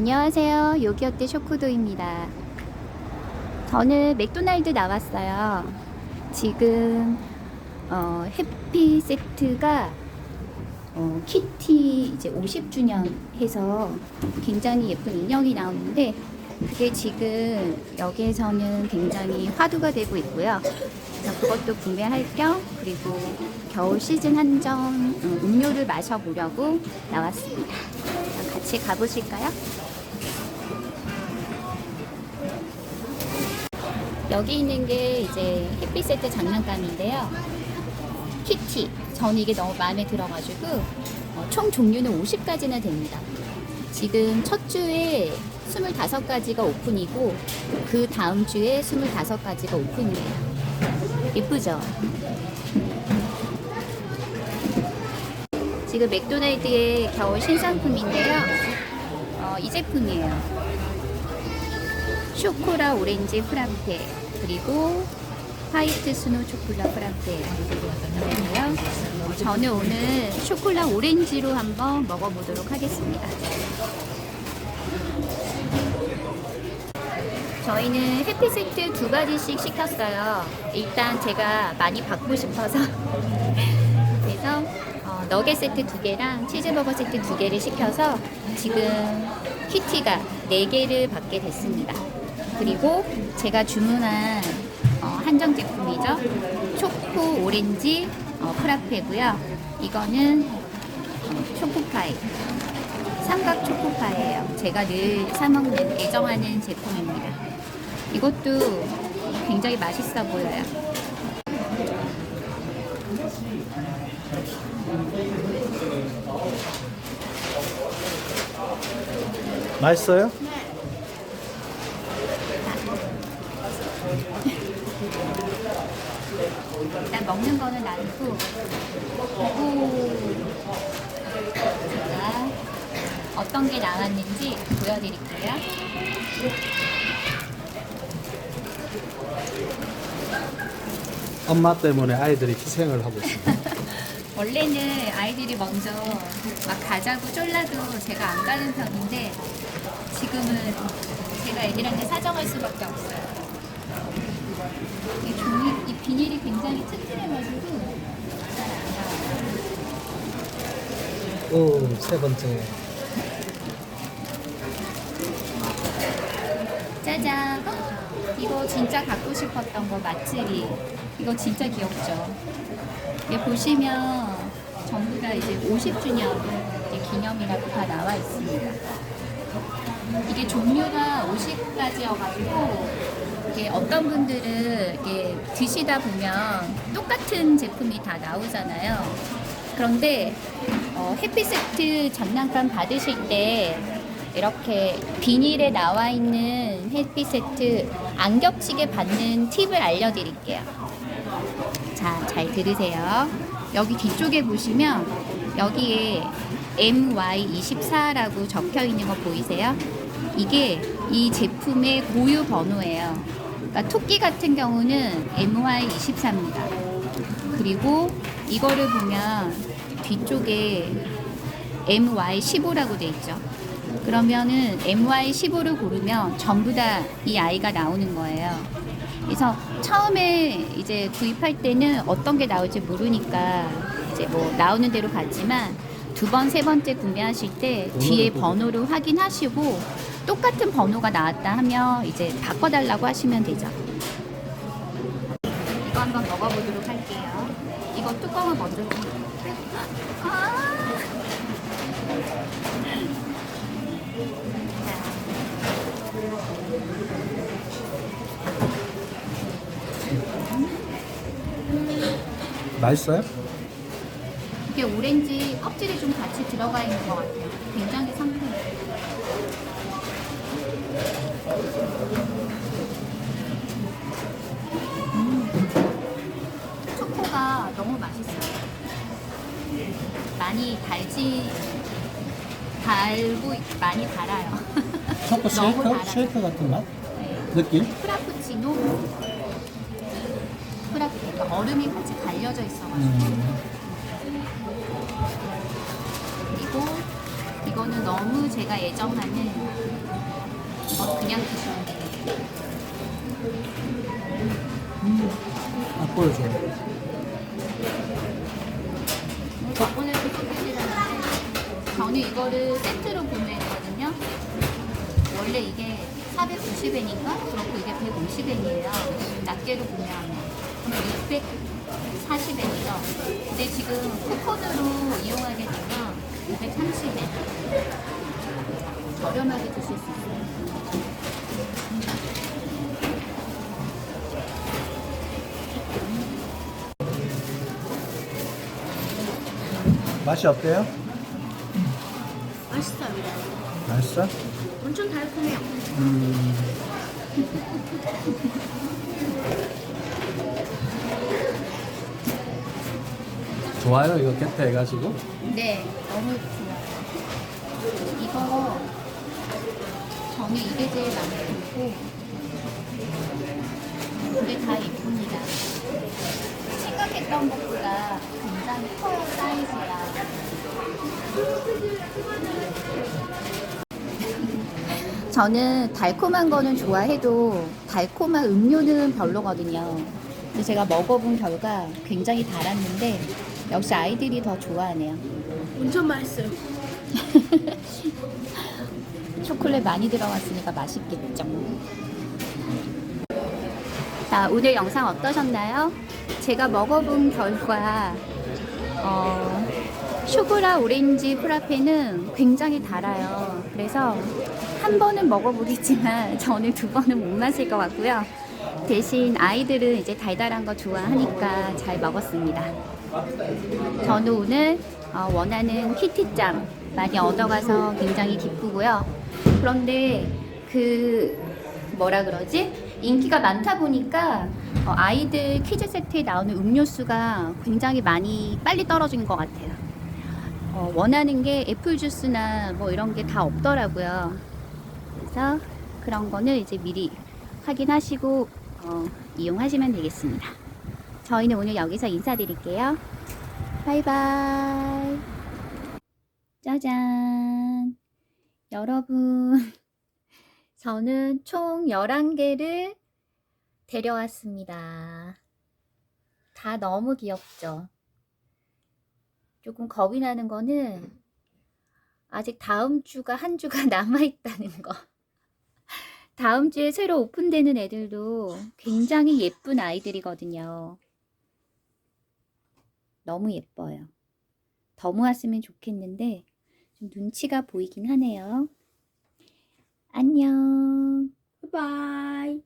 안녕하세요. 요기어때 쇼쿠도입니다. 저는 맥도날드 나왔어요. 지금 어, 해피 세트가 어, 키티 이제 50주년 해서 굉장히 예쁜 인형이 나오는데 그게 지금 여기에서는 굉장히 화두가 되고 있고요. 그것도 구매할 겸 그리고 겨울 시즌 한정 음, 음료를 마셔보려고 나왔습니다. 자, 같이 가보실까요? 여기 있는 게 이제 햇빛 세트 장난감인데요. 키티. 저는 이게 너무 마음에 들어가지고 어, 총 종류는 50가지나 됩니다. 지금 첫 주에 25가지가 오픈이고 그 다음 주에 25가지가 오픈이에요. 예쁘죠? 지금 맥도날드의 겨울 신상품인데요. 어, 이 제품이에요. 쇼코라 오렌지 프라페 그리고 화이트 스노우 초콜라 프라페 있고요. 저는 오늘 쇼콜라 오렌지로 한번 먹어보도록 하겠습니다. 저희는 해피 세트 두 가지씩 시켰어요. 일단 제가 많이 받고 싶어서 그래서 어, 너겟 세트 두 개랑 치즈버거 세트 두 개를 시켜서 지금 키티가 네 개를 받게 됐습니다. 그리고 제가 주문한 어, 한정 제품이죠. 초코 오렌지 어, 프라페고요. 이거는 어, 초코파이. 삼각 초코파이예요. 제가 늘 사먹는 애정하는 제품입니다. 이것도 굉장히 맛있어 보여요. 맛있어요? 먹는 거는 아니고 그리고 제가 어떤 게 나왔는지 보여드릴게요. 엄마 때문에 아이들이 희생을 하고 있습니다. 원래는 아이들이 먼저 막 가자고 쫄라도 제가 안 가는 편인데 지금은 제가 애들한테 사정할 수밖에 없어요. 이 종이, 이 비닐이 굉장히 튼튼해가지고. 오, 세 번째. 짜잔! 헉, 이거 진짜 갖고 싶었던 거 맛들이 이거 진짜 귀엽죠? 여기 보시면 전부 다 이제 50주년 기념이라고 다 나와 있습니다. 이게 종류가 50가지여가지고 이게 어떤 분들은 이게 드시다 보면 똑같은 제품이 다 나오잖아요. 그런데 어, 해피 세트 장난감 받으실 때 이렇게 비닐에 나와 있는 해피 세트 안 겹치게 받는 팁을 알려드릴게요. 자, 잘 들으세요. 여기 뒤쪽에 보시면 여기에 MY24라고 적혀 있는 거 보이세요? 이게 이 제품의 고유 번호예요. 그러니까 토끼 같은 경우는 MY24입니다. 그리고 이거를 보면 뒤쪽에 MY15라고 돼 있죠. 그러면은 MY15를 고르면 전부 다 이 아이가 나오는 거예요. 그래서 처음에 이제 구입할 때는 어떤 게 나올지 모르니까 이제 뭐 나오는 대로 갔지만 두 번, 세 번째 구매하실 때 뒤에 번호를 확인하시고 똑같은 번호가 나왔다 하면 이제 바꿔달라고 하시면 되죠. 이거 한번 먹어보도록 할게요. 이거 뚜껑을 먼저 아! 맛있어요? 이게 오렌지 껍질이 좀 같이 들어가 있는 것 같아요. 굉장히 상큼해요. 음, 초코가 너무 맛있어요. 달지, 달고, 많이 달아요. 초코 너무 쉐이크? 달아요. 쉐이크 같은 맛? 네. 느낌? 프라푸치노, 프라푸, 그러니까 얼음이 같이 달려져 있어가지고. 음, 그리고 이거는 너무 제가 애정하는 어, 그냥 드시면 돼요. 아, 보여줘. 덕분에 또 소개해드렸는데 저는 이거를 세트로 구매했거든요. 원래 이게 490엔인가? 그렇고 이게 150엔이에요. 낱개로 구매하면. 그럼 640엔이죠. 근데 지금 쿠폰으로 이용하게 되면 230엔. 저렴하게 드실 수 있어요. 맛이 어때요? 맛있어? 엄청 달콤해요. 음. 좋아요, 이거 겟트 해가지고. 네, 너무 좋아요. 이거 저는 이게 제일 마음에 들고 이게 다 예쁩니다. 생각했던 것보다 굉장히 커요 사이즈가. 저는 달콤한 거는 좋아해도 달콤한 음료는 별로거든요. 근데 제가 먹어본 결과 굉장히 달았는데 역시 아이들이 더 좋아하네요. 엄청 맛있어요. 초콜릿 많이 들어갔으니까 맛있겠죠. 자, 오늘 영상 어떠셨나요? 제가 먹어본 결과, 어, 쇼코라 오렌지 프라페는 굉장히 달아요. 그래서 한 번은 먹어보겠지만 저는 두 번은 못 마실 것 같고요. 대신 아이들은 이제 달달한 거 좋아하니까 잘 먹었습니다. 저는 오늘 어, 원하는 키티짱 많이 얻어가서 굉장히 기쁘고요. 그런데 그 뭐라 그러지? 인기가 많다 보니까 어, 아이들 퀴즈 세트에 나오는 음료수가 굉장히 많이 빨리 떨어진 것 같아요. 어, 원하는 게 애플 주스나 뭐 이런 게 다 없더라고요. 그래서 그런 거는 이제 미리 확인하시고 어, 이용하시면 되겠습니다. 저희는 오늘 여기서 인사드릴게요. 바이바이. 짜잔. 여러분, 저는 총 11개를 데려왔습니다. 다 너무 귀엽죠? 조금 겁이 나는 거는 아직 다음 주가 한 주가 남아있다는 거. 다음 주에 새로 오픈되는 애들도 굉장히 예쁜 아이들이거든요. 너무 예뻐요. 더 모았으면 좋겠는데 좀 눈치가 보이긴 하네요. 안녕. 바이바이.